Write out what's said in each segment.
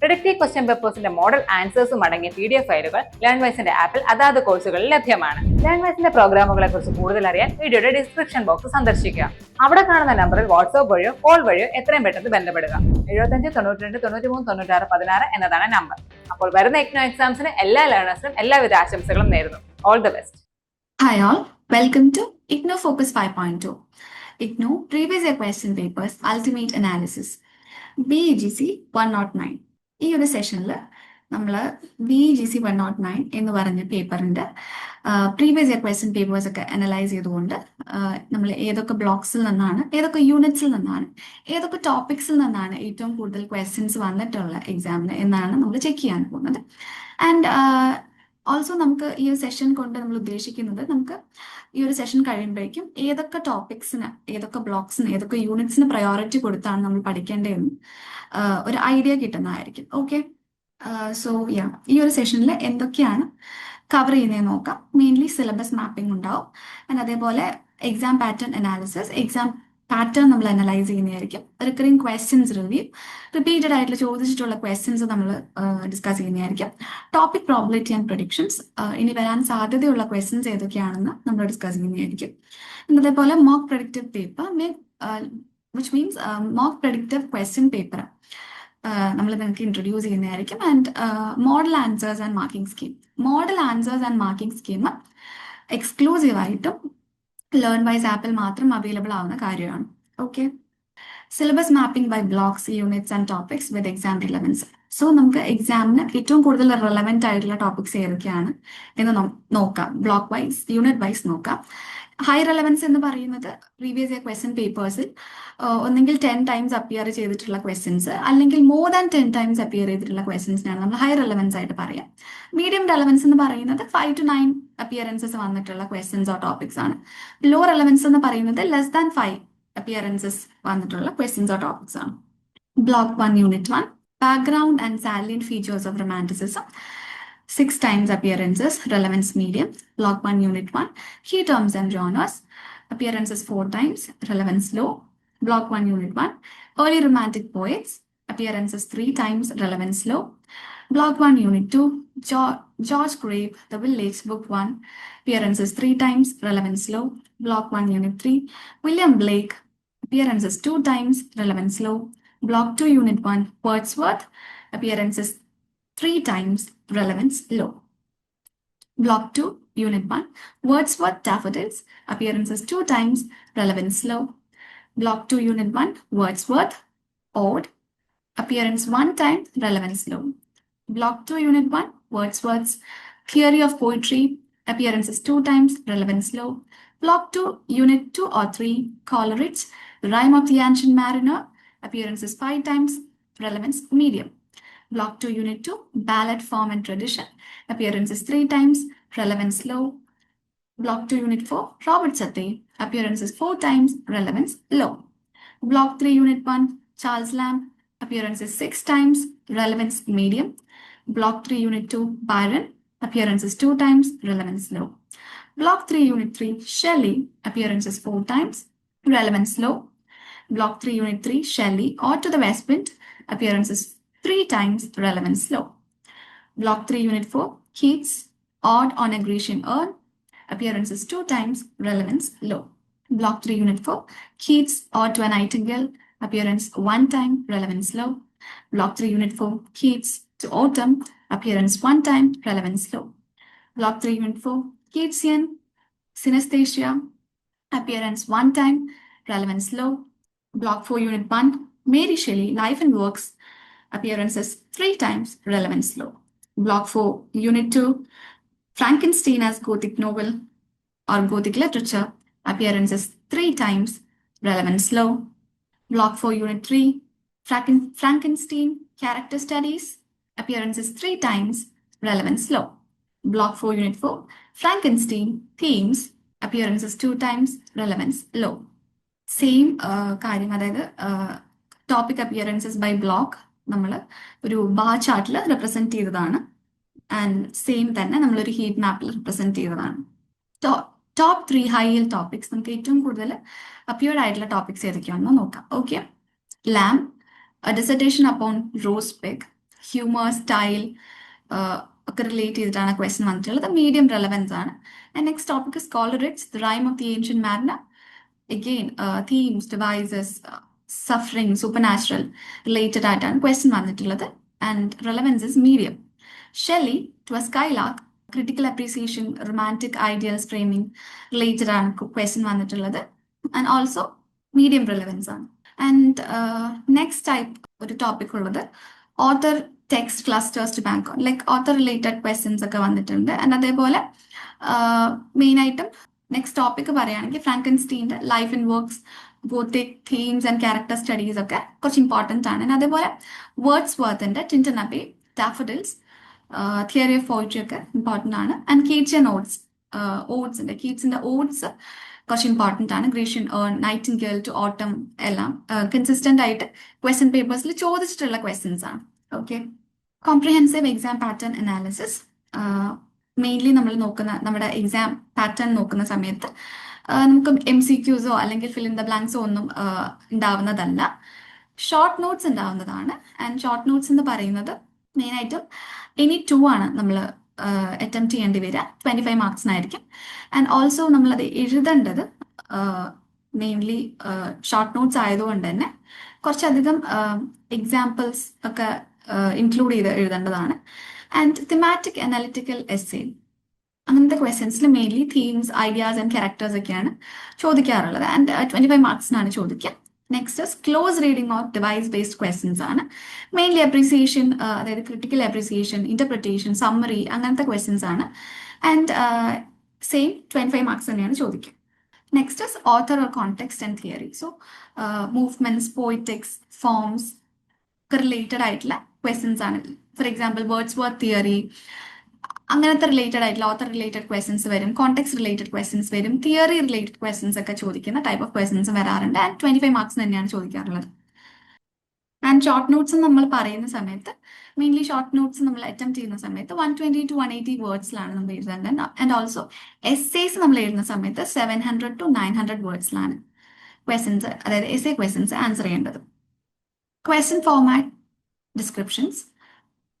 Predictive question പേപ്പേഴ്സിന്റെ model ആൻസേഴ്സും അടങ്ങിയ പി ഡി എഫ് ഫയലുകൾ ലേൺവൈസിന്റെ ആപ്പിൽ അതാത് കോഴ്സുകളിൽ ലഭ്യമാണ്. ലേൺവൈസിന്റെ പ്രോഗ്രാമുകളെ കുറിച്ച് കൂടുതൽ അറിയാൻ വീഡിയോയുടെ ഡിസ്ക്രിപ്ഷൻ ബോക്സ് സന്ദർശിക്കുക. അവിടെ കാണുന്ന നമ്പറിൽ വാട്സ്ആപ്പ് വഴിയോ കോൾ വഴിയോ എത്രയും പെട്ടെന്ന് ബന്ധപ്പെടുക. എഴുപത്തഞ്ച് തൊണ്ണൂറ്റി രണ്ട് തൊണ്ണൂറ്റി മൂന്ന് തൊണ്ണൂറ്റാറ് പതിനാറ് എന്നതാണ് നമ്പർ അപ്പോൾ വരുന്ന എക്നോ എക്സാംസിന് എല്ലാ ലേണേഴ്സിനും എല്ലാവിധ ആശംസകളും നേരുന്നു. All the best Hi all, welcome to IGNO Focus 5.2. IGNO Previous Year Question Papers Ultimate Analysis. Naught 109. ഈ ഒരു സെഷനിൽ നമ്മൾ B G C one naught nine എന്ന് പറഞ്ഞ പേപ്പറിന്റെ പ്രീവിയസ് ഇയർ ക്വസ്റ്റ്യൻ പേപ്പേഴ്സ് ഒക്കെ അനലൈസ് ചെയ്തുകൊണ്ട് നമ്മൾ ഏതൊക്കെ ബ്ലോക്സിൽ നിന്നാണ് ഏതൊക്കെ യൂണിറ്റ്സിൽ നിന്നാണ് ഏതൊക്കെ ടോപ്പിക്സിൽ നിന്നാണ് ഏറ്റവും കൂടുതൽ ക്വസ്റ്റ്യൻസ് വന്നിട്ടുള്ള എക്സാമിന് എന്നാണ് നമ്മൾ ചെക്ക് ചെയ്യാൻ പോകുന്നത്. ആൻഡ് ഓൾസോ നമുക്ക് ഈ ഒരു സെഷൻ കൊണ്ട് നമ്മൾ ഉദ്ദേശിക്കുന്നത് നമുക്ക് ഈ ഒരു സെഷൻ കഴിയുമ്പോഴേക്കും ഏതൊക്കെ ടോപ്പിക്സിന് ഏതൊക്കെ ബ്ലോക്സിന് ഏതൊക്കെ യൂണിറ്റ്സിന് പ്രയോറിറ്റി കൊടുത്താണ് നമ്മൾ പഠിക്കേണ്ടതെന്ന് ഒരു ഐഡിയ കിട്ടുന്നതായിരിക്കും. ഓക്കെ സോ യാ ഈ ഒരു സെഷനിൽ എന്തൊക്കെയാണ് കവർ ചെയ്യുന്നതെന്ന് നോക്കാം. മെയിൻലി സിലബസ് മാപ്പിംഗ് ഉണ്ടാവും. ആൻഡ് അതേപോലെ exam pattern analysis exam pattern നമ്മൾ അനലൈസ് ചെയ്യുന്നതായിരിക്കും. റിക്കറിംഗ് ക്വസ്റ്റ്യൻസ് റിവ്യൂ റിപ്പീറ്റഡ് ആയിട്ടുള്ള ചോദിച്ചിട്ടുള്ള ക്വസ്റ്റ്യൻസ് നമ്മൾ ഡിസ്കസ് ചെയ്യുന്നതായിരിക്കും. ടോപ്പിക് പ്രോബിലിറ്റി ആൻഡ് പ്രൊഡിക്ഷൻസ് ഇനി വരാൻ സാധ്യതയുള്ള ക്വസ്റ്റ്യൻസ് ഏതൊക്കെയാണെന്ന് നമ്മൾ ഡിസ്കസ് ചെയ്യുന്നതായിരിക്കും. പിന്നെ അതേപോലെ mock predictive paper which means mock predictive question paper നമ്മൾ നിങ്ങൾക്ക് ഇൻട്രൊഡ്യൂസ് ചെയ്യുന്നതായിരിക്കും. And model answers and marking scheme model answers and marking scheme exclusive ആയിട്ടും ലേൺ വൈസ് ആപ്പിൽ മാത്രം അവൈലബിൾ ആവുന്ന കാര്യമാണ്. Okay syllabus mapping by blocks units and topics with exam relevance so നമുക്ക് എക്സാമിന് ഏറ്റവും കൂടുതൽ റെലവെന്റ് ആയിട്ടുള്ള ടോപ്പിക്സ് ഏതൊക്കെയാണ് എന്ന് നോക്കാം. ബ്ലോക്ക് വൈസ് യൂണിറ്റ് വൈസ് നോക്കാം. ഹൈ റെലവൻസ് എന്ന് പറയുന്നത് പ്രീവിയസ് ഇയർ ക്വസ്റ്റ്യൻ പേപ്പേഴ്സിൽ ഒന്നെങ്കിൽ ടെൻ ടൈംസ് അപ്പിയർ ചെയ്തിട്ടുള്ള ക്വസ്റ്റ്യൻസ് അല്ലെങ്കിൽ more than ten times appear ചെയ്തിട്ടുള്ള ക്വസ്റ്റ്യൻസിനാണ് നമ്മൾ ഹൈ റെലവൻസ് ആയിട്ട് പറയാം. മീഡിയം റെലവൻസ് എന്ന് പറയുന്നത് ഫൈവ് ടു നയൻ അപ്പിയറൻസസ് വന്നിട്ടുള്ള ക്വസ്റ്റ്യൻസ് ഓർ ടോപ്പിക്സ് ആണ്. ലോ റെലവൻസ് എന്ന് പറയുന്നത് ലെസ് ദാൻ ഫൈവ് അപ്പിയറൻസസ് വന്നിട്ടുള്ള ക്വസ്റ്റ്യൻസ് ഓർ ടോപ്പിക്സ് ആണ്. Block one unit one background and salient features of romanticism six times appearances relevance medium block one unit one key terms and genres appearances four times relevance low block one unit one early romantic poets appearances three times, relevance low, block one, unit two, Jo- George Grape, The Village, book one, appearances three times, relevance low, block one, unit three, William Blake, appearances two times, relevance low, block two, unit one, Wordsworth, appearances three times relevance low. Block 2, Unit 1, Wordsworth Daffodils, appearances two times, relevance low. Block 2, Unit 1, Wordsworth, Ode, appearance one time, relevance low. Block 2, Unit 1, Wordsworth's Theory of Poetry, appearances two times, relevance low. Block 2, Unit 2 or 3, Coleridge, Rhyme of the Ancient Mariner, appearances five times, relevance medium. Block 2, Unit 2, Ballad Form and Tradition, appearances three times, relevance low. Block 2, Unit 4, Robert Satie, appearances four times, relevance low. Block 3, Unit 1, Charles Lamb, appearances six times, relevance medium. Block 3, Unit 2, Byron, appearances two times, relevance low. Block 3, Unit 3, Shelley, appearances four times, relevance low. Block 3, Unit 3, Shelley, or to the West Wind, appearances three times, relevance low. Block 3, Unit 4, Keats, odd on a Grecian urn, appearances two times, relevance low. Block 3, Unit 4, Keats, Ode to a Nightingale, appearance one time, relevance low. Block 3, Unit 4, Keats, to Autumn, appearance one time, relevance low. Block 3, Unit 4, Keatsian, Synesthesia, appearance one time, relevance low. Block 4, Unit 1, Mary Shelley, Life and Works, appearances three times, relevance low. Block 4, Unit 2, Frankenstein as Gothic novel or Gothic literature, appearances three times, relevance low. Block 4, Unit 3, Franken- Frankenstein character studies, appearances 3 times, relevance low. Block 4, Unit 4, Frankenstein themes, Appearances 2 times, Relevance low. Same കാര്യം അതായത് topic appearances by block നമ്മൾ ഒരു ബാ ചാർട്ടിൽ represent ചെയ്തതാണ് and same തന്നെ നമ്മളൊരു heat മാപ്പിൽ റെപ്രസെന്റ് ചെയ്തതാണ് top three high yield topics നമുക്ക് ഏറ്റവും കൂടുതൽ അപ്പിയർഡ് ആയിട്ടുള്ള ടോപ്പിക്സ് ഏതൊക്കെയാണെന്ന് നോക്കാം. Okay Lamb dissertation upon roast pig humour style ഒക്കെ റിലേറ്റ് ചെയ്തിട്ടാണ് ക്വസ്റ്റൻ വന്നിട്ടുള്ളത്. മീഡിയം റെലവൻസ് ആണ്. And next topic Coleridge's the rime of the ancient mariner again themes devices suffering supernatural related ആയിട്ടാണ് ക്വസ്റ്റൻ വന്നിട്ടുള്ളത്. And relevance is medium Shelley to a skylark critical appreciation romantic ideals framing related ആണ് question വന്നിട്ടുള്ളത്. And also medium relevance ആണ്. And next type ഒരു topic ഉള്ളത് author text clusters to bank like author related questions ഒക്കെ വന്നിട്ടുണ്ട്. And അതേപോലെ main ആയിട്ടും next topic പറയുകയാണെങ്കിൽ ഫ്രാങ്കൻസ്റ്റീന്റെ life and works gothic themes and character studies ഒക്കെ കുറച്ച് ഇമ്പോർട്ടന്റ് ആണ്. അതേപോലെ വേർഡ്സ് വർത്തിന്റെ Tintern Abbey daffodils theory of poetry ഒക്കെ ഇമ്പോർട്ടന്റ് ആണ്. ആൻഡ് കീറ്റ്സ് ആൻഡ് ഓട്സ് ഓട്സിന്റെ കീറ്റ്സിന്റെ ഓട്സ് കുറച്ച് ഇമ്പോർട്ടന്റ് ആണ്. Grecian urn nightingale to autumn എല്ലാം കൺസിസ്റ്റന്റ് ആയിട്ട് ക്വസ്റ്റ്യൻ പേപ്പേഴ്സിൽ ചോദിച്ചിട്ടുള്ള ക്വസ്റ്റ്യൻസ് ആണ്. Okay comprehensive exam pattern analysis mainly നമ്മൾ നോക്കുന്ന നമ്മുടെ എക്സാം പാറ്റേൺ നോക്കുന്ന സമയത്ത് നമുക്ക് എം സി ക്യൂസോ അല്ലെങ്കിൽ ഫിൽ ഇൻ ദ ബ്ലാങ്ക്സോ ഒന്നും ഉണ്ടാവുന്നതല്ല. ഷോർട്ട് നോട്ട്സ് ഉണ്ടാവുന്നതാണ്. ആൻഡ് ഷോർട്ട് നോട്ട്സ് എന്ന് പറയുന്നത് മെയിനായിട്ടും എനി ടു ആണ് നമ്മൾ അറ്റംപ്റ്റ് ചെയ്യേണ്ടി വരിക. ട്വന്റി ഫൈവ് മാർക്സിനായിരിക്കും ആൻഡ് ഓൾസോ നമ്മളത് എഴുതേണ്ടത് മെയിൻലി ഷോർട്ട് നോട്ട്സ് ആയതുകൊണ്ട് തന്നെ കുറച്ചധികം എക്സാമ്പിൾസ് ഒക്കെ ഇൻക്ലൂഡ് ചെയ്ത് എഴുതേണ്ടതാണ്. ആൻഡ് തിമാറ്റിക് അനാലിറ്റിക്കൽ എസ്സേ അങ്ങനത്തെ ക്വസ്റ്റ്യൻസിൽ mainly themes ideas and characters ഒക്കെയാണ് ചോദിക്കാറുള്ളത്. ആൻഡ് ട്വന്റി ഫൈവ് മാർക്സിനാണ് ചോദിക്കുക. Next close reading of device based questions ആണ്. മെയിൻലി അപ്രീസിയേഷൻ അതായത് ക്രിട്ടിക്കൽ അപ്രീസിയേഷൻ ഇന്റർപ്രിറ്റേഷൻ സമ്മറി അങ്ങനത്തെ ക്വസ്റ്റ്യൻസ് ആണ്. And same twenty five marks തന്നെയാണ് ചോദിക്കുക. Next is author or context and theory so movements poetics forms related ആയിട്ടുള്ള questions ആണ്. For example Wordsworth theory അങ്ങനത്തെ related ആയിട്ടുള്ള author related questions വരും context related questions വരും theory related questions ഒക്കെ ചോദിക്കുന്ന ടൈപ്പ് ഓഫ് ക്വസ്റ്റൻസ് വരാറുണ്ട്. And twenty five marks തന്നെയാണ് ചോദിക്കാറുള്ളത്. ആൻഡ് ഷോർട്ട് നോട്ട്സ് നമ്മൾ പറയുന്ന സമയത്ത് മെയിൻലി ഷോർട്ട് നോട്ട്സ് നമ്മൾ അറ്റംപ്റ്റ് ചെയ്യുന്ന സമയത്ത് one twenty two one eighty വേർഡ്സിലാണ് നമ്മൾ എഴുതേണ്ടത്. ആൻഡ് ഓൾസോ എസ്സേസ് നമ്മൾ എഴുതുന്ന സമയത്ത് seven hundred to nine hundred വേർഡ്സിലാണ് questions അതായത് എസ് എ ക്വസ്റ്റൻസ് ആൻസർ ചെയ്യേണ്ടത്. Question format descriptions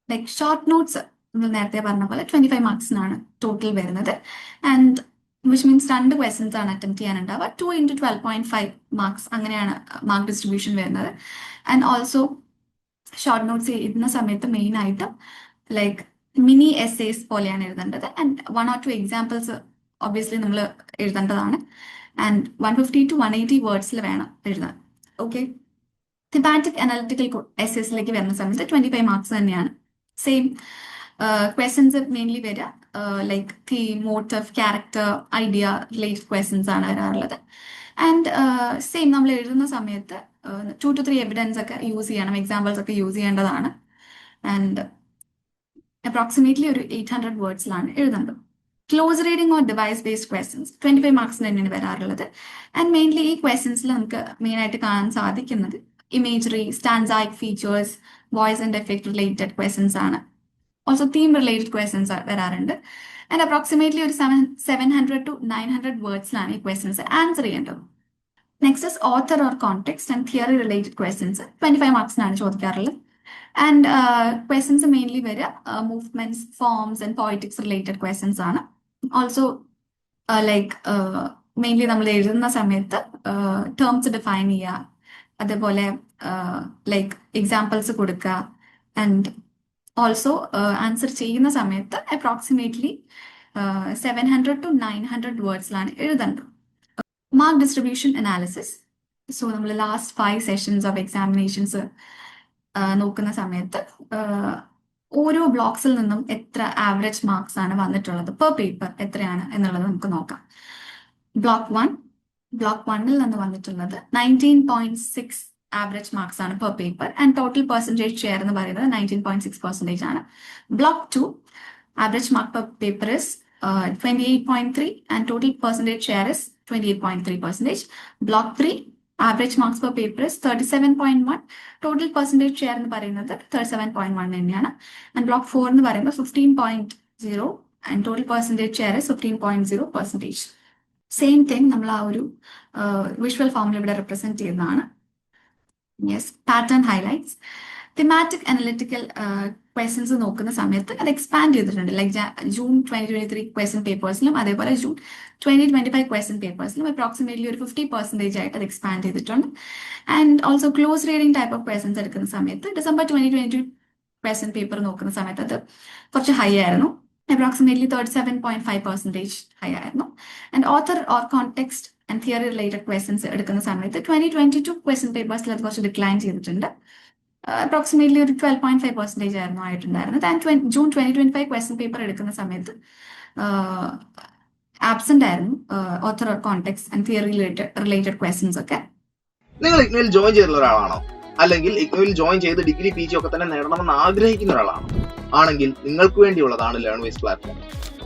like short notes നമ്മൾ നേരത്തെ പറഞ്ഞ പോലെ ട്വന്റി ഫൈവ് മാർക്സിനാണ് ടോട്ടൽ വരുന്നത്. ആൻഡ് വിച്ച് മീൻസ് രണ്ട് ക്വസ്റ്റൻസ് ആണ് attempt ചെയ്യാനുണ്ടാവുക. Two into twelve point five marks അങ്ങനെയാണ് മാർക്ക് ഡിസ്ട്രിബ്യൂഷൻ വരുന്നത്. ആൻഡ് ഓൾസോ ഷോർട്ട് നോട്ട്സ് എഴുതുന്ന സമയത്ത് മെയിൻ ആയിട്ട് ലൈക്ക് മിനി എസ്സേസ് പോലെയാണ് എഴുതേണ്ടത്. And one or two examples obviously നമ്മൾ എഴുതേണ്ടതാണ്. And one fifty two one eighty വേർഡ്സിൽ വേണം എഴുതാൻ. ഓക്കെ തിമാറ്റിക് അനാലിറ്റിക്കൽ എസ്സേസിലേക്ക് വരുന്ന സമയത്ത് ട്വന്റി ഫൈവ് മാർക്സ് തന്നെയാണ്. സെയിം ക്വസ്റ്റ്യൻസ് മെയിൻലി വരിക like theme motive character idea related questions ആണ് വരാറുള്ളത്. ആൻഡ് സെയിം നമ്മൾ എഴുതുന്ന സമയത്ത് ടു ടു ത്രീ എവിഡൻസ് ഒക്കെ യൂസ് ചെയ്യണം എക്സാമ്പിൾസ് ഒക്കെ യൂസ് ചെയ്യേണ്ടതാണ്. ആൻഡ് അപ്രോക്സിമേറ്റ്ലി ഒരു എയ്റ്റ് ഹൺഡ്രഡ് വേർഡ്സിലാണ് എഴുതേണ്ടത്. Close reading or device based questions twenty five മാർക്സിന് തന്നെയാണ് വരാറുള്ളത്. ആൻഡ് മെയിൻലി ഈ ക്വസ്റ്റ്യൻസിൽ നമുക്ക് മെയിൻ ആയിട്ട് കാണാൻ സാധിക്കുന്നത് imagery stanzaic features voice and effect related questions ആണ്. ഓൾസോ തീം റിലേറ്റഡ് ക്വസ്റ്റ്യൻസ് വരാറുണ്ട് ആൻഡ് അപ്രോക്സിമേറ്റ്ലി ഒരു seven seven hundred to nine hundred വേർഡ്സിലാണ് ഈ ക്വസ്റ്റ്യൻസ് ആൻസർ ചെയ്യേണ്ടത്. Next is author or context and theory related questions twenty five മാർക്സിനാണ് ചോദിക്കാറുള്ളത്. And questions mainly വരിക. Movements forms and poetics related questions ആണ്. Also like mainly നമ്മൾ എഴുതുന്ന സമയത്ത് terms define ചെയ്യുക. അതേപോലെ ലൈക്ക് എക്സാമ്പിൾസ് കൊടുക്കുക. ആൻഡ് ഓൾസോ ആൻസർ ചെയ്യുന്ന സമയത്ത് approximately seven hundred to nine hundred വേർഡ്സിലാണ് എഴുതേണ്ടത്. മാർക്ക് ഡിസ്ട്രിബ്യൂഷൻ അനാലിസിസ് സോ നമ്മൾ last five sessions of examinations നോക്കുന്ന സമയത്ത് ആഹ്, ഓരോ ബ്ലോക്സിൽ നിന്നും എത്ര ആവറേജ് മാർക്സ് ആണ് വന്നിട്ടുള്ളത് പെർ പേപ്പർ എത്രയാണ് എന്നുള്ളത് നമുക്ക് നോക്കാം. ബ്ലോക്ക് വൺ ബ്ലോക്ക് വണ്ണിൽ നിന്ന് വന്നിട്ടുള്ളത് nineteen point six average marks ആണ് per paper and total percentage share എന്ന് പറയുന്നത് നയന്റീൻ പോയിന്റ് സിക്സ് പെർസെന്റേജ് ആണ്. Block two average mark per paper is twenty eight point three and total percentage share is twenty eight point three percentage block three average marks per paper is thirty seven point one total percentage share എന്ന് പറയുന്നത് 37.1 തന്നെയാണ്. And block four എന്ന് പറയുമ്പോൾ 15.0 and total percentage share is 15.0 percentage. Same thing നമ്മൾ ആ ഒരു visual ഫോമിൽ ഇവിടെ റെപ്രസെന്റ് ചെയ്യുന്നതാണ്. Yes pattern highlights thematic analytical questions നോക്കുന്ന സമയത്ത് അത് എക്സ്പാൻഡ് ചെയ്തിട്ടുണ്ട്. Like June twenty twenty three question പേപ്പേഴ്സിലും അതേപോലെ June twenty twenty five question പേപ്പേഴ്സിലും approximately ഒരു ഫിഫ്റ്റി പെർസെന്റേജ് ആയിട്ട് അത് എക്സ്പാൻഡ് ചെയ്തിട്ടുണ്ട്. And also close reading type of questions എടുക്കുന്ന സമയത്ത് December twenty twenty two question paper നോക്കുന്ന സമയത്ത് അത് കുറച്ച് ഹൈ ആയിരുന്നു. Approximately thirty seven point five percentage high ആയിരുന്നു. And author or context and theory related questions എടുക്കുന്ന സമയത്ത് ട്വന്റി ട്വന്റി ടു ക്വസ്റ്റൻ പേപ്പേഴ്സിൽ അത് കുറച്ച് ഡിക്ലൈൻ ചെയ്തിട്ടുണ്ട്. അപ്രോക്സിമേറ്റ്ലി ഒരു ട്വൽവ് പോയിന്റ് ഫൈവ് പെർസെന്റേജ് ആയിരുന്നു ആയിട്ടുണ്ടായിരുന്നത്. And June twenty twenty five question paper എടുക്കുന്ന സമയത്ത് ആബ്സെന്റ് ആയിരുന്നു author or context and theory related related questions ഒക്കെ. നിങ്ങൾ ഇഗ്നോയിൽ ജോയിൻ ചെയ്തിട്ടുള്ള ഒരാളാണോ? അല്ലെങ്കിൽ ഇഗ്നോയിൽ ജോയിൻ ചെയ്ത് ഡിഗ്രി പി ജി ഒക്കെ തന്നെ നേടണമെന്ന് ആഗ്രഹിക്കുന്ന ഒരാളാണോ? ആണെങ്കിൽ നിങ്ങൾക്ക് വേണ്ടിയുള്ളതാണ് ലേൺ വേസ്റ്റ് പ്ലാറ്റ്ഫോം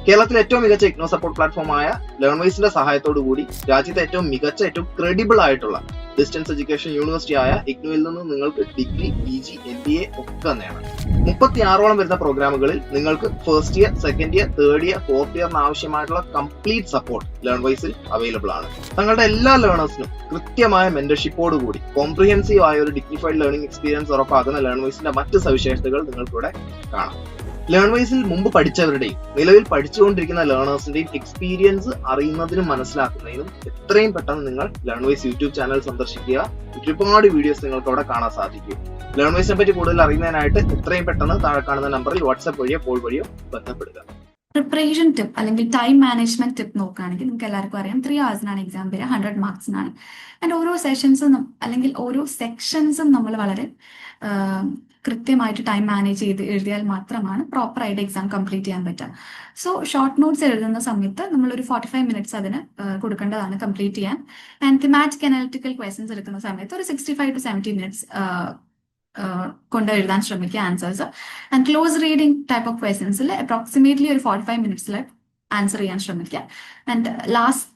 കേരളത്തിലെ ഏറ്റവും മികച്ച ഇഗ്നോ സപ്പോർട്ട് പ്ലാറ്റ്ഫോമായ ലേൺവൈസിന്റെ സഹായത്തോടു കൂടി രാജ്യത്തെ ഏറ്റവും മികച്ച ഏറ്റവും ക്രെഡിബിൾ ആയിട്ടുള്ള ഡിസ്റ്റൻസ് എഡ്യൂക്കേഷൻ യൂണിവേഴ്സിറ്റി ആയ ഇഗ്നോയിൽ നിന്ന് നിങ്ങൾക്ക് degree P G M B A ഒക്കെ നേടാം. മുപ്പത്തി ആറോളം വരുന്ന പ്രോഗ്രാമുകളിൽ നിങ്ങൾക്ക് first year second year third year fourth ഇയറിന് ആവശ്യമായിട്ടുള്ള കംപ്ലീറ്റ് സപ്പോർട്ട് ലേൺ വൈസിൽ അവൈലബിൾ ആണ്. തങ്ങളുടെ എല്ലാ ലേണേഴ്സിനും കൃത്യമായ മെന്റർഷിപ്പോട് കൂടി കോംപ്രിഹെൻസീവ് ആയ ഒരു ഡിഗ്നിഫൈഡ് ലേണിംഗ് എക്സ്പീരിയൻസ് ഉറപ്പാക്കുന്ന ലേൺ വൈസിന്റെ മറ്റ് സവിശേഷതകൾ നിങ്ങൾക്കിവിടെ കാണാം. ലേൺ വൈസിൽ മുമ്പ് പഠിച്ചവരുടെയും നിലവിൽ പഠിച്ചുകൊണ്ടിരിക്കുന്ന ലേണേഴ്സിന്റെയും എക്സ്പീരിയൻസ് അറിയുന്നതിനും മനസ്സിലാക്കുന്നതിനും എത്രയും പെട്ടെന്ന് നിങ്ങൾ ലേൺ വൈസ് യൂട്യൂബ് ചാനൽ സന്ദർശിക്കുക. ഒരുപാട് വീഡിയോസ് നിങ്ങൾക്ക് അവിടെ കാണാൻ സാധിക്കും. ലേൺ വൈസിനെ പറ്റി കൂടുതൽ അറിയുന്നതിനായിട്ട് എത്രയും പെട്ടെന്ന് താഴെ കാണുന്ന നമ്പറിൽ വാട്സ്ആപ്പ് വഴിയോ കോൾ വഴിയോ ബന്ധപ്പെടുക. പ്രിപ്പറേഷൻ ടിപ്പ് അല്ലെങ്കിൽ ടൈം മാനേജ്മെന്റ് ടിപ്പ് നോക്കുകയാണെങ്കിൽ നിങ്ങൾക്ക് എല്ലാവർക്കും അറിയാം. ത്രീ ഹവേഴ്സിനാണ് എക്സാം വരിക ഹൺഡ്രഡ് മാർക്സിനാണ് ആൻഡ് ഓരോ സെഷൻസും അല്ലെങ്കിൽ ഓരോ സെക്ഷൻസും നമ്മൾ വളരെ കൃത്യമായിട്ട് ടൈം മാനേജ് ചെയ്ത് എഴുതിയാൽ മാത്രമാണ് പ്രോപ്പർ ആയിട്ട് എക്സാം കംപ്ലീറ്റ് ചെയ്യാൻ പറ്റുക. സോ ഷോർട്ട് നോട്ട്സ് എഴുതുന്ന സമയത്ത് നമ്മൾ ഒരു ഫോർട്ടി ഫൈവ് മിനിറ്റ്സ് അതിന് കൊടുക്കേണ്ടതാണ് കംപ്ലീറ്റ് ചെയ്യാൻ. ആൻഡ് തിമാറ്റിക് അനാലിറ്റിക്കൽ ക്വസ്റ്റൻസ് എടുക്കുന്ന സമയത്ത് ഒരു sixty five to seventy minutes കൊണ്ട് എഴുതാൻ ശ്രമിക്കുക answers and close reading type of ക്വസ്റ്റ്യൻസിൽ approximately ഒരു ഫോർട്ടി ഫൈവ് മിനിറ്റ്സിൽ ആൻസർ ചെയ്യാൻ ശ്രമിക്കുക. ആൻഡ് ലാസ്റ്റ്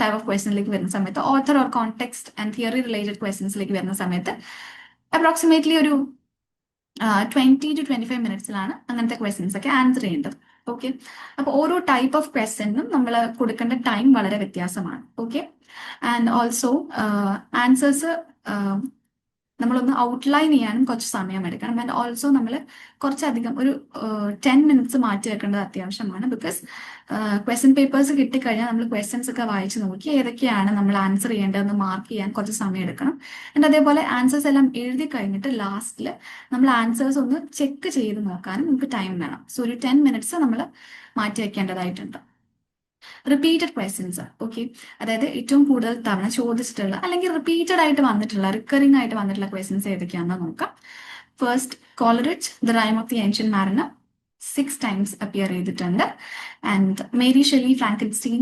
ടൈപ്പ് ഓഫ് ക്വസ്റ്റ്യനിലേക്ക് വരുന്ന സമയത്ത് author or context and theory related ക്വസ്റ്റ്യൻസിലേക്ക് വരുന്ന സമയത്ത് അപ്രോക്സിമേറ്റ്ലി ഒരു ട്വന്റി ടു ട്വന്റി ഫൈവ് മിനിറ്റ്സിലാണ് അങ്ങനത്തെ ക്വസ്റ്റ്യൻസ് ഒക്കെ ആൻസർ ചെയ്യേണ്ടത്. ഓക്കെ അപ്പോൾ ഓരോ ടൈപ്പ് ഓഫ് ക്വസ്റ്റ്യനും നമ്മൾ കൊടുക്കേണ്ട ടൈം വളരെ വ്യത്യാസമാണ്. ഓക്കെ ആൻഡ് ഓൾസോ ആൻസേഴ്സ് നമ്മളൊന്ന് ഔട്ട്ലൈൻ ചെയ്യാനും കുറച്ച് സമയം എടുക്കണം. ആൻഡ് ഓൾസോ നമ്മൾ കുറച്ചധികം ഒരു ടെൻ മിനിറ്റ്സ് മാറ്റി വെക്കേണ്ടത് അത്യാവശ്യമാണ്. ബിക്കോസ് ക്വസ്റ്റ്യൻ പേപ്പേഴ്സ് കിട്ടിക്കഴിഞ്ഞാൽ നമ്മൾ ക്വസ്റ്റ്യൻസ് ഒക്കെ വായിച്ച് നോക്കി ഏതൊക്കെയാണ് നമ്മൾ ആൻസർ ചെയ്യേണ്ടതെന്ന് മാർക്ക് ചെയ്യാൻ കുറച്ച് സമയം എടുക്കണം. ആൻഡ് അതേപോലെ ആൻസേഴ്സ് എല്ലാം എഴുതി കഴിഞ്ഞിട്ട് ലാസ്റ്റിൽ നമ്മൾ ആൻസേഴ്സ് ഒന്ന് ചെക്ക് ചെയ്ത് നോക്കാനും നമുക്ക് ടൈം വേണം. സോ ഒരു ടെൻ മിനിറ്റ്സ് നമ്മൾ മാറ്റി വെക്കേണ്ടതായിട്ടുണ്ട്. റിപ്പീറ്റഡ് ക്വസ്റ്റ്യൻസ് ഓക്കെ അതായത് ഏറ്റവും കൂടുതൽ തവണ ചോദിച്ചിട്ടുള്ള അല്ലെങ്കിൽ റിപ്പീറ്റഡ് ആയിട്ട് വന്നിട്ടുള്ള റിക്കറിംഗ് ആയിട്ട് വന്നിട്ടുള്ള ക്വസ്റ്റ്യൻസ് ഏതൊക്കെയാണെന്ന് നോക്കാം. First Coleridge the rime of the ancient mariner six times appear ചെയ്തിട്ടുണ്ട്. And Mary Shelley Frankenstein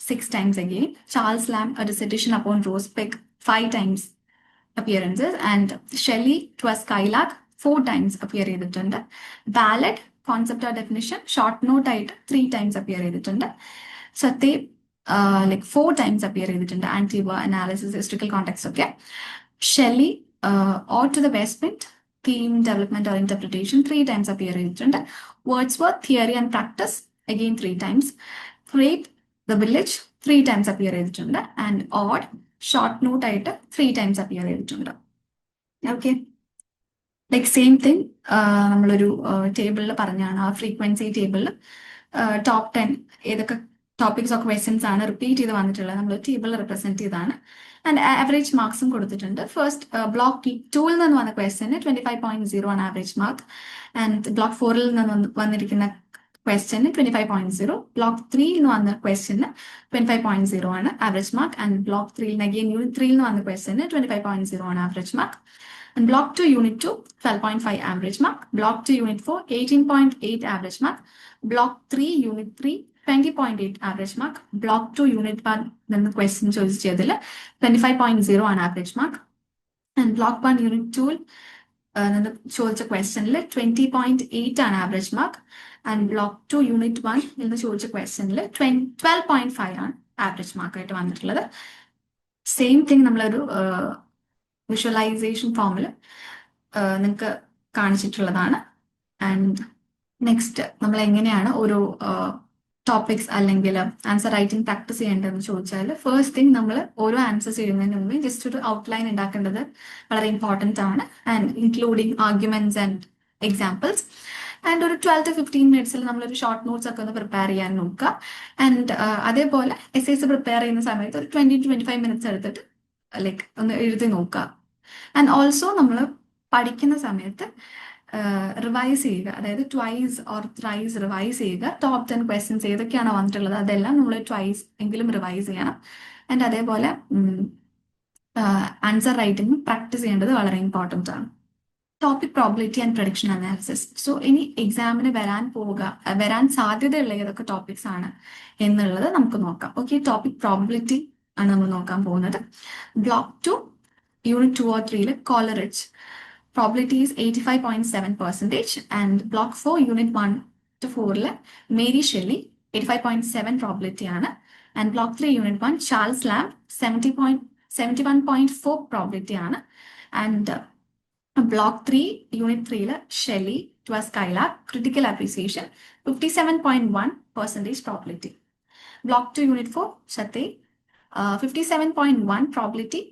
six times again Charles Lamb a dissertation upon roast pig five times appearances and Shelley to a skylark four times appear ചെയ്തിട്ടുണ്ട്. Ballad concept of definition short note ആയിട്ട് three times appear ചെയ്തിട്ടുണ്ട്. Satire like four times appear ചെയ്തിട്ടുണ്ട്. ആന്റിവ analysis historical context ഒക്കെ. Shelley or to the basement theme development or interpretation three times appear ചെയ്തിട്ടുണ്ട്. Wordsworth theory and practice again three times Crabbe the village three times appear ചെയ്തിട്ടുണ്ട്. And ode short note ആയിട്ട് three times appear ചെയ്തിട്ടുണ്ട്. Okay like same thing നമ്മളൊരു ടേബിളിൽ പറഞ്ഞാണ്. ആ frequency ടേബിളിൽ top ten ഏതൊക്കെ ടോപ്പിക്സ് ഓഫ് ക്വസ്റ്റ്യൻസ് ആണ് റിപ്പീറ്റ് ചെയ്ത് വന്നിട്ടുള്ളത്. നമ്മൾ ടേബിൾ റെപ്രസെന്റ് ചെയ്താണ് ആൻഡ് ആവറേജ് മാർക്സും കൊടുത്തിട്ടുണ്ട്. ഫസ്റ്റ് ബ്ലോക്ക് ടൂവിൽ നിന്ന് വന്ന ക്വസ്റ്റ്യന് ട്വന്റി ഫൈവ് പോയിന്റ് സീറോ ആണ് ആവറേജ് മാർക്ക് ആൻഡ് ബ്ലോക്ക് ഫോറിൽ നിന്ന് വന്നിരിക്കുന്ന question twenty five point zero block ത്രീയിൽ നിന്ന് വന്ന ക്വസ്റ്റ്യന് ട്വന്റി ഫൈവ് പോയിന്റ് സീറോ ആണ് ആവറേജ് മാർക്ക് ആൻഡ് ബ്ലോക്ക് ത്രീയിൽ അഗെയിൻ യൂണിറ്റ് ത്രീയിൽ നിന്ന് വന്ന ക്വസ്റ്റ്യന് ട്വന്റി ഫൈവ് പോയിന്റ് സീറോ ആണ് average mark And block 2, unit 2, 12.5 average mark. Block 2, unit 4, 18.8 average mark. Block 3, unit 3, 20.8 average mark. Block 2, two 1, one the question ചോദിച്ചു ചെയ്തതിൽ 25.0 ആണ് average mark and block one unit tool നിന്ന് ചോദിച്ച ക്വസ്റ്റനിൽ twenty point eight ആണ് average mark and block two unit one എന്ന് ചോദിച്ച ക്വസ്റ്റ്യനിൽ ട്വൽവ് പോയിന്റ് ഫൈവ് ആണ് ആവറേജ് മാർക്കായിട്ട് വന്നിട്ടുള്ളത്. സെയിം തിങ് നമ്മളൊരു വിഷ്വലൈസേഷൻ ഫോമിൽ നിങ്ങൾക്ക് കാണിച്ചിട്ടുള്ളതാണ്. ആൻഡ് നെക്സ്റ്റ് നമ്മൾ എങ്ങനെയാണ് ഓരോ ടോപ്പിക്സ് അല്ലെങ്കിൽ ആൻസർ റൈറ്റിംഗ് പ്രാക്ടീസ് ചെയ്യേണ്ടതെന്ന് ചോദിച്ചാൽ ഫസ്റ്റ് തിങ് നമ്മൾ ഓരോ ആൻസേഴ്സ് ചെയ്യുന്നതിന് മുമ്പ് ജസ്റ്റ് ഒരു ഔട്ട്ലൈൻ ഉണ്ടാക്കേണ്ടത് വളരെ ഇമ്പോർട്ടന്റ് ആണ്. And including arguments and examples and ഒരു ട്വൽവ് ടു ഫിഫ്റ്റീൻ മിനിറ്റ്സിൽ നമ്മളൊരു ഷോർട്ട് നോട്ട്സ് ഒക്കെ ഒന്ന് പ്രിപ്പയർ ചെയ്യാൻ നോക്കുക. ആൻഡ് അതേപോലെ എസ് എസ് പ്രിപ്പയർ ചെയ്യുന്ന സമയത്ത് ഒരു ട്വന്റി ട്വന്റി ഫൈവ് മിനിറ്റ്സ് എടുത്തിട്ട് ലൈക്ക് ഒന്ന് എഴുതി നോക്കുക. ആൻഡ് ഓൾസോ നമ്മൾ പഠിക്കുന്ന സമയത്ത് റിവൈസ് ചെയ്യുക. അതായത് ട്വൈസ് ഓർ ത്രൈസ് റിവൈസ് ചെയ്യുക. ടോപ്പ് ടെൻ ക്വസ്റ്റ്യൻസ് ഏതൊക്കെയാണ് വന്നിട്ടുള്ളത് അതെല്ലാം നമ്മൾ ട്വൈസ് എങ്കിലും റിവൈസ് ചെയ്യണം. ആൻഡ് അതേപോലെ ആൻസർ റൈറ്റിംഗ് പ്രാക്ടീസ് ചെയ്യേണ്ടത് വളരെ ഇമ്പോർട്ടന്റ് ആണ്. Topic probability and prediction analysis so ഇനി എക്സാമിന് വരാൻ പോവുക വരാൻ സാധ്യതയുള്ള ഏതൊക്കെ ടോപ്പിക്സ് ആണ് എന്നുള്ളത് നമുക്ക് നോക്കാം. ഓക്കെ ടോപ്പിക് പ്രോബിലിറ്റി ആണ് നമ്മൾ നോക്കാൻ പോകുന്നത്. Block two unit two or ത്രീയിൽ Coleridge probability is eighty five point seven percentage and block four unit one two ഫോറിൽ Mary Shelley eighty five point seven probability ആണ്. And block three unit one Charles Lamb seventy point seventy one point four probability ആണ് and block three unit ത്രീയിൽ Shelley to a skylark critical appreciation fifty seven point one percentage probability block two unit four ഷത്തേ fifty seven point one probability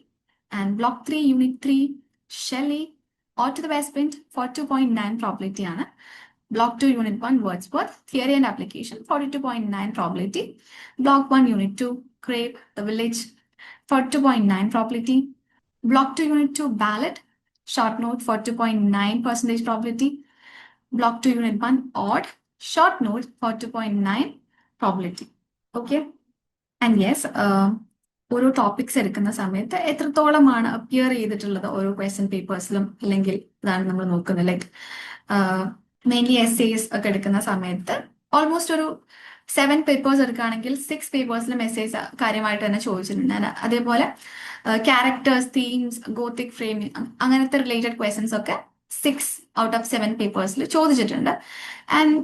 and block three unit three Shelley or to the West Print for 2.9 probability. Anna. Block 2, Unit 1, Wordsworth, Theory and Application, 42.9 probability. Block 1, Unit 2, Crepe, The Village, 42.9 probability. Block 2, Unit 2, Ballot, Short Note, for 2.9 percentage probability. Block 2, Unit 1, Odd, Short Note, 42.9 probability. Okay. And yes, uh, ഓരോ topics എടുക്കുന്ന സമയത്ത് എത്രത്തോളമാണ് appear ചെയ്തിട്ടുള്ളത് ഓരോ question പേപ്പേഴ്സിലും അല്ലെങ്കിൽ ഇതാണ് നമ്മൾ നോക്കുന്നത്. ലൈക്ക് മെയിൻലി എസ് എസ് ഒക്കെ എടുക്കുന്ന സമയത്ത് ഓൾമോസ്റ്റ് ഒരു സെവൻ പേപ്പേഴ്സ് എടുക്കുകയാണെങ്കിൽ സിക്സ് പേപ്പേഴ്സിലും എസ് കാര്യമായിട്ട് തന്നെ ചോദിച്ചിട്ടുണ്ട്. ഞാൻ അതേപോലെ ക്യാരക്ടേഴ്സ് തീംസ് ഗോത്തിക് ഫ്രെയിമിംഗ് അങ്ങനത്തെ റിലേറ്റഡ് ക്വസ്റ്റ്യൻസ് ഒക്കെ സിക്സ് ഔട്ട് ഓഫ് സെവൻ പേപ്പേഴ്സിൽ ചോദിച്ചിട്ടുണ്ട്. And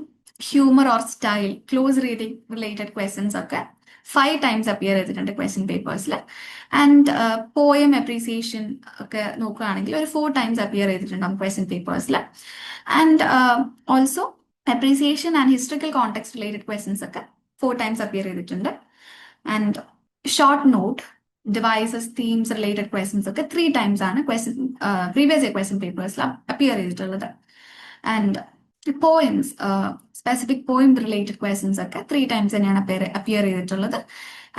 humour or style close reading related questions ഒക്കെ ഫൈവ് ടൈംസ് അപ്പിയർ ചെയ്തിട്ടുണ്ട് ക്വസ്റ്റ്യൻ പേപ്പേഴ്സിൽ ആൻഡ് പോയം അപ്രീസിയേഷൻ ഒക്കെ നോക്കുകയാണെങ്കിൽ ഒരു ഫോർ ടൈംസ് അപ്പിയർ ചെയ്തിട്ടുണ്ടാവും question പേപ്പേഴ്സിൽ and also appreciation and historical context related questions ഒക്കെ ഫോർ ടൈംസ് അപ്പിയർ ചെയ്തിട്ടുണ്ട്. And short note devices themes related questions ഒക്കെ ത്രീ ടൈംസ് ആണ് ക്വസ്റ്റ്യൻ പ്രീവിയസ് ഇയർ ക്വസ്റ്റ്യൻ പേപ്പേഴ്സിൽ appear ചെയ്തിട്ടുള്ളത്. And poems specific poem related questions ഒക്കെ three times തന്നെയാണ് appear ചെയ്തിട്ടുള്ളത്.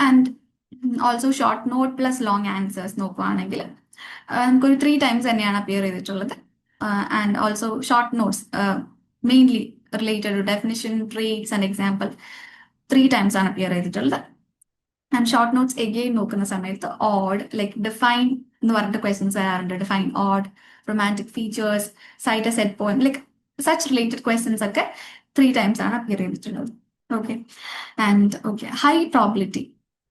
And also short note plus long answers നോക്കുവാണെങ്കിൽ നമുക്കൊരു ത്രീ ടൈംസ് തന്നെയാണ് അപ്പിയർ ചെയ്തിട്ടുള്ളത്. And also short notes mainly related to definition traits and example three times ആണ് appear ചെയ്തിട്ടുള്ളത്. And short notes again നോക്കുന്ന സമയത്ത് ഓഡ് ലൈക്ക് ഡിഫൈൻ എന്ന് പറഞ്ഞിട്ട് ക്വസ്റ്റ്യൻസ് വരാറുണ്ട്. Define ode romantic features cite a set point like such related questions ഒക്കെ three times ആണ് appear ചെയ്തിട്ടുള്ളത്. Okay and okay high probability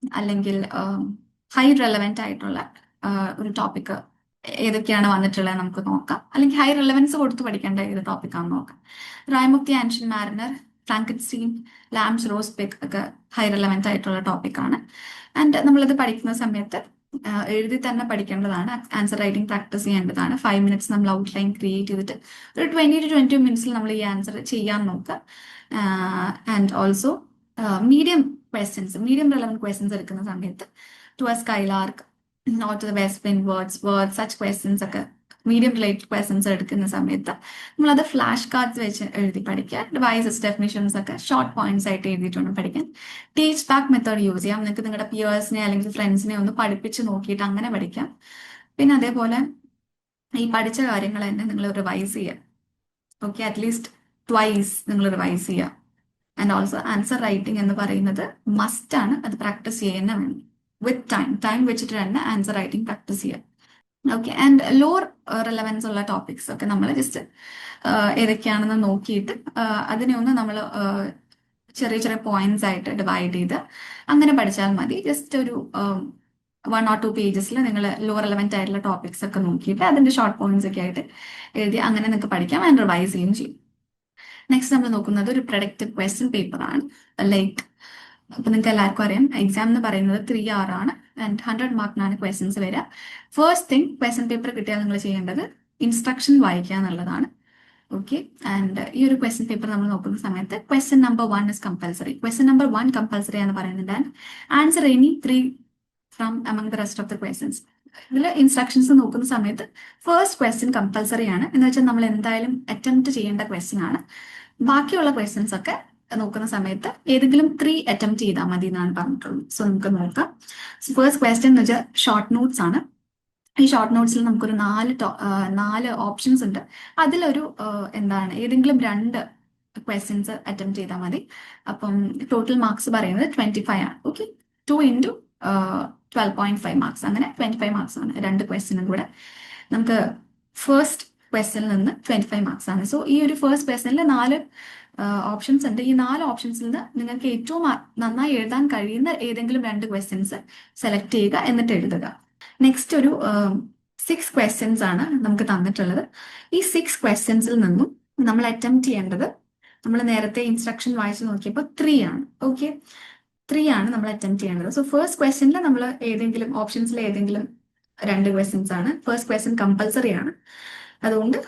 അല്ലെങ്കിൽ ഹൈ റെലവെന്റ് ആയിട്ടുള്ള ഒരു ടോപ്പിക് ഏതൊക്കെയാണ് വന്നിട്ടുള്ളത് നമുക്ക് നോക്കാം. അല്ലെങ്കിൽ ഹൈ റെലവൻസ് കൊടുത്ത് പഠിക്കേണ്ട ഏത് ടോപ്പിക്കാണെന്ന് നോക്കാം. റായ്മുക്തി ആൻഷൻ മാരിനർ സീൻ ലാംസ് റോസ് പെക് ഒക്കെ ഹൈ റെലവെന്റ് ആയിട്ടുള്ള ടോപ്പിക്കാണ് ആൻഡ് നമ്മളിത് പഠിക്കുന്ന സമയത്ത് എഴുതി തന്നെ പഠിക്കേണ്ടതാണ്. ആൻസർ റൈറ്റിംഗ് പ്രാക്ടീസ് ചെയ്യേണ്ടതാണ്. ഫൈവ് മിനിറ്റ്സ് നമ്മൾ ഔട്ട് ലൈൻ ക്രിയേറ്റ് ചെയ്തിട്ട് ഒരു ട്വന്റി ടു ട്വന്റി മിനിറ്റ്സിൽ നമ്മൾ ഈ ആൻസർ ചെയ്യാൻ നോക്കുക. And also medium questions medium relevant questions എടുക്കുന്ന സമയത്ത് to a skylark ode the west pin Wordsworth such questions ഒക്കെ മീഡിയം റിലേറ്റഡ് ക്വസ്റ്റൻസ് എടുക്കുന്ന സമയത്ത് നമ്മളത് ഫ്ലാഷ് കാർഡ്സ് വെച്ച് എഴുതി പഠിക്കുക. ഡിവൈസസ് ഡെഫിനിഷൻസ് ഒക്കെ ഷോർട്ട് പോയിന്റ്സ് ആയിട്ട് എഴുതിയിട്ടുണ്ട് പഠിക്കാൻ. ടീച്ച് ബാക്ക് മെത്തേഡ് യൂസ് ചെയ്യാം. നിങ്ങൾക്ക് നിങ്ങളുടെ പിയേഴ്സിനെ അല്ലെങ്കിൽ ഫ്രണ്ട്സിനെ ഒന്ന് പഠിപ്പിച്ച് നോക്കിയിട്ട് അങ്ങനെ പഠിക്കാം. പിന്നെ അതേപോലെ ഈ പഠിച്ച കാര്യങ്ങൾ തന്നെ നിങ്ങൾ റിവൈസ് ചെയ്യുക. ഓക്കെ അറ്റ്ലീസ്റ്റ് ട്വൈസ് നിങ്ങൾ റിവൈസ് ചെയ്യുക. ആൻഡ് ഓൾസോ ആൻസർ റൈറ്റിംഗ് എന്ന് പറയുന്നത് മസ്റ്റ് ആണ്. അത് പ്രാക്ടീസ് ചെയ്യുന്ന വേണം. വിത്ത് ടൈം ടൈം വെച്ചിട്ട് തന്നെ ആൻസർ റൈറ്റിംഗ് പ്രാക്ടീസ് ചെയ്യുക. ഓക്കെ ആൻഡ് ലോർ റെലവൻസ് ഉള്ള ടോപ്പിക്സ് ഒക്കെ നമ്മൾ ജസ്റ്റ് ഏതൊക്കെയാണെന്ന് നോക്കിയിട്ട് അതിനെ ഒന്ന് നമ്മൾ ചെറിയ ചെറിയ പോയിന്റ്സ് ആയിട്ട് ഡിവൈഡ് ചെയ്ത് അങ്ങനെ പഠിച്ചാൽ മതി. ജസ്റ്റ് ഒരു വൺ ഓർ ടു പേജസിൽ നിങ്ങൾ ലോ റിലവന്റ് ആയിട്ടുള്ള ടോപ്പിക്സ് ഒക്കെ നോക്കിയിട്ട് അതിന്റെ ഷോർട്ട് പോയിന്റ്സ് ഒക്കെ ആയിട്ട് എഴുതി അങ്ങനെ നിങ്ങൾക്ക് പഠിക്കാം ആൻഡ് റിവൈസ് ചെയ്യുകയും ചെയ്യും. നെക്സ്റ്റ് നമ്മൾ നോക്കുന്നത് ഒരു പ്രൊഡക്റ്റ് ക്വസ്റ്റ്യൻ പേപ്പറാണ് ലൈക്ക് അപ്പൊ നിങ്ങൾക്ക് എല്ലാവർക്കും അറിയാം. എക്സാം എന്ന് പറയുന്നത് ത്രീ അവർ ആണ്. ആൻഡ് ഹൺഡ്രഡ് മാർക്കിനാണ് ക്വസ്റ്റ്യൻസ് വരിക ഫസ്റ്റ് തിങ് ക്വസ്റ്റ്യൻ പേപ്പർ കിട്ടിയാൽ നിങ്ങൾ ചെയ്യേണ്ടത് ഇൻസ്ട്രക്ഷൻ വായിക്കുക എന്നുള്ളതാണ്. ഓക്കെ ആൻഡ് ഈ ഒരു ക്വസ്റ്റ്യൻ പേപ്പർ നമ്മൾ നോക്കുന്ന സമയത്ത് question number one is compulsory question number one compulsory എന്ന് പറയുന്നത് answer any three from among the rest of the questions ഇതിൽ ഇൻസ്ട്രക്ഷൻസ് നോക്കുന്ന സമയത്ത് ഫസ്റ്റ് ക്വസ്റ്റ്യൻ കമ്പൽസറി ആണ്. എന്ന് വെച്ചാൽ നമ്മൾ എന്തായാലും അറ്റംപ്റ്റ് ചെയ്യേണ്ട ക്വസ്റ്റ്യൻ ആണ്. ബാക്കിയുള്ള ക്വസ്റ്റ്യൻസ് ഒക്കെ നോക്കുന്ന സമയത്ത് ഏതെങ്കിലും ത്രീ അറ്റംപ്റ്റ് ചെയ്താൽ മതി എന്നാണ് പറഞ്ഞിട്ടുള്ളത്. സോ നമുക്ക് നോക്കാം. ഫസ്റ്റ് ക്വസ്റ്റ്യൻ എന്ന് വെച്ചാൽ ഷോർട്ട് നോട്ട്സ് ആണ്. ഈ ഷോർട്ട് നോട്ട്സിൽ നമുക്കൊരു നാല് നാല് ഓപ്ഷൻസ് ഉണ്ട്. അതിലൊരു എന്താണ് ഏതെങ്കിലും രണ്ട് ക്വസ്റ്റ്യൻസ് അറ്റംപ്റ്റ് ചെയ്താൽ മതി. അപ്പം ടോട്ടൽ മാർക്സ് പറയുന്നത് ട്വന്റി ഫൈവ് ആണ് okay two into twelve point five marks അങ്ങനെ ട്വന്റി ഫൈവ് മാർക്സ് ആണ് രണ്ട് ക്വസ്റ്റ്യനും കൂടെ. നമുക്ക് ഫസ്റ്റ് ക്വസ്റ്റ്യനിൽ നിന്ന് ട്വന്റി ഫൈവ് മാർക്സ് ആണ്. സോ ഈ ഒരു ഫസ്റ്റ് ക്വസ്റ്റനിൽ നാല് ഓപ്ഷൻസ് ഉണ്ട്. ഈ നാല് ഓപ്ഷൻസിൽ നിന്ന് നിങ്ങൾക്ക് ഏറ്റവും നന്നായി എഴുതാൻ കഴിയുന്ന ഏതെങ്കിലും രണ്ട് ക്വസ്റ്റ്യൻസ് സെലക്ട് ചെയ്യുക എന്നിട്ട് എഴുതുക. നെക്സ്റ്റ് ഒരു സിക്സ് ക്വസ്റ്റ്യൻസ് ആണ് നമുക്ക് തന്നിട്ടുള്ളത്. ഈ സിക്സ് ക്വസ്റ്റ്യൻസിൽ നിന്നും നമ്മൾ അറ്റംപ്റ്റ് ചെയ്യേണ്ടത് നമ്മൾ നേരത്തെ ഇൻസ്ട്രക്ഷൻ വായിച്ചു നോക്കിയപ്പോൾ ത്രീ ആണ്. ഓക്കെ ത്രീ ആണ് നമ്മൾ അറ്റംപ്റ്റ് ചെയ്യേണ്ടത്. സോ ഫസ്റ്റ് ക്വസ്റ്റ്യനിൽ നമ്മൾ ഏതെങ്കിലും ഓപ്ഷൻസിൽ ഏതെങ്കിലും രണ്ട് ക്വസ്റ്റ്യൻസ് ആണ്. ഫസ്റ്റ് ക്വസ്റ്റ്യൻ കമ്പൽസറി ആണ്. അതുകൊണ്ട്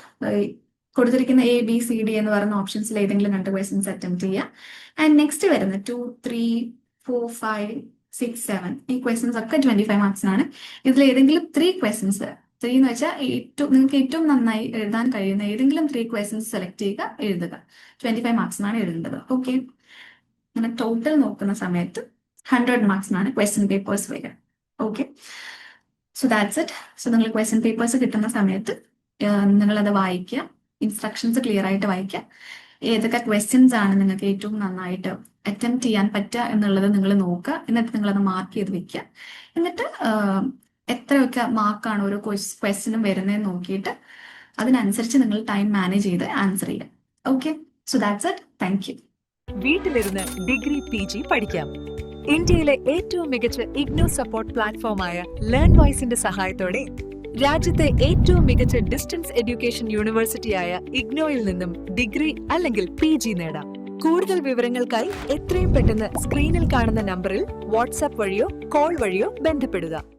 കൊടുത്തിരിക്കുന്ന എ ബി സി ഡി എന്ന് പറയുന്ന ഓപ്ഷൻസിൽ ഏതെങ്കിലും രണ്ട് ക്വസ്റ്റ്യൻസ് അറ്റംപ്റ്റ് ചെയ്യുക ആൻഡ് നെക്സ്റ്റ് വരുന്ന two three four five six seven ഈ ക്വസ്റ്റ്യൻസ് ഒക്കെ ട്വന്റി ഫൈവ് മാർക്സിനാണ് ഇതിൽ ഏതെങ്കിലും ത്രീ ക്വസ്റ്റ്യൻസ് ത്രീ എന്ന് വെച്ചാൽ ഏറ്റവും നിങ്ങൾക്ക് ഏറ്റവും നന്നായി എഴുതാൻ കഴിയുന്ന ഏതെങ്കിലും ത്രീ ക്വസ്റ്റ്യൻസ് സെലക്ട് ചെയ്യുക എഴുതുക. ട്വന്റി ഫൈവ് മാർക്സിനാണ് എഴുതേണ്ടത്. ഓക്കെ അങ്ങനെ ടോട്ടൽ നോക്കുന്ന സമയത്ത് ഹൺഡ്രഡ് മാർക്സിനാണ് ക്വസ്റ്റ്യൻ പേപ്പേഴ്സ് വരിക. Okay so that's it so നിങ്ങൾ ക്വസ്റ്റ്യൻ പേപ്പേഴ്സ് കിട്ടുന്ന സമയത്ത് നിങ്ങളത് വായിക്കുക. ഇൻസ്ട്രക്ഷൻസ് ക്ലിയർ ആയിട്ട് വായിക്കുക ഏതൊക്കെ ക്വസ്റ്റ്യൻസ് ആണ് നിങ്ങൾക്ക് ഏറ്റവും നന്നായിട്ട് അറ്റംപ്റ്റ് ചെയ്യാൻ പറ്റുക എന്നുള്ളത് നിങ്ങൾ നോക്കുക. എന്നിട്ട് നിങ്ങൾ അത് മാർക്ക് ചെയ്ത് വെക്കുക. എന്നിട്ട് എത്രയൊക്കെ മാർക്കാണ് ഓരോ ക്വസ്റ്റ്യനും വരുന്നതെന്ന് നോക്കിയിട്ട് അതിനനുസരിച്ച് നിങ്ങൾ ടൈം മാനേജ് ചെയ്ത് ആൻസർ ചെയ്യുക. Okay so that's it thank you വീട്ടിലിരുന്ന് ഡിഗ്രി പി ജി പഠിക്കാം. ഇന്ത്യയിലെ ഏറ്റവും മികച്ച ഇഗ്നോ സപ്പോർട്ട് പ്ലാറ്റ്ഫോമായ ലേൺ വോയ്സിന്റെ സഹായത്തോടെ രാജ്യത്തെ ഏറ്റവും മികച്ച ഡിസ്റ്റൻസ് എഡ്യൂക്കേഷൻ യൂണിവേഴ്സിറ്റിയായ ഇഗ്നോയിൽ നിന്നും ഡിഗ്രി അല്ലെങ്കിൽ പി ജി നേടാം. കൂടുതൽ വിവരങ്ങൾക്കായി എത്രയും പെട്ടെന്ന് സ്ക്രീനിൽ കാണുന്ന നമ്പറിൽ വാട്സാപ്പ് വഴിയോ കോൾ വഴിയോ ബന്ധപ്പെടുക.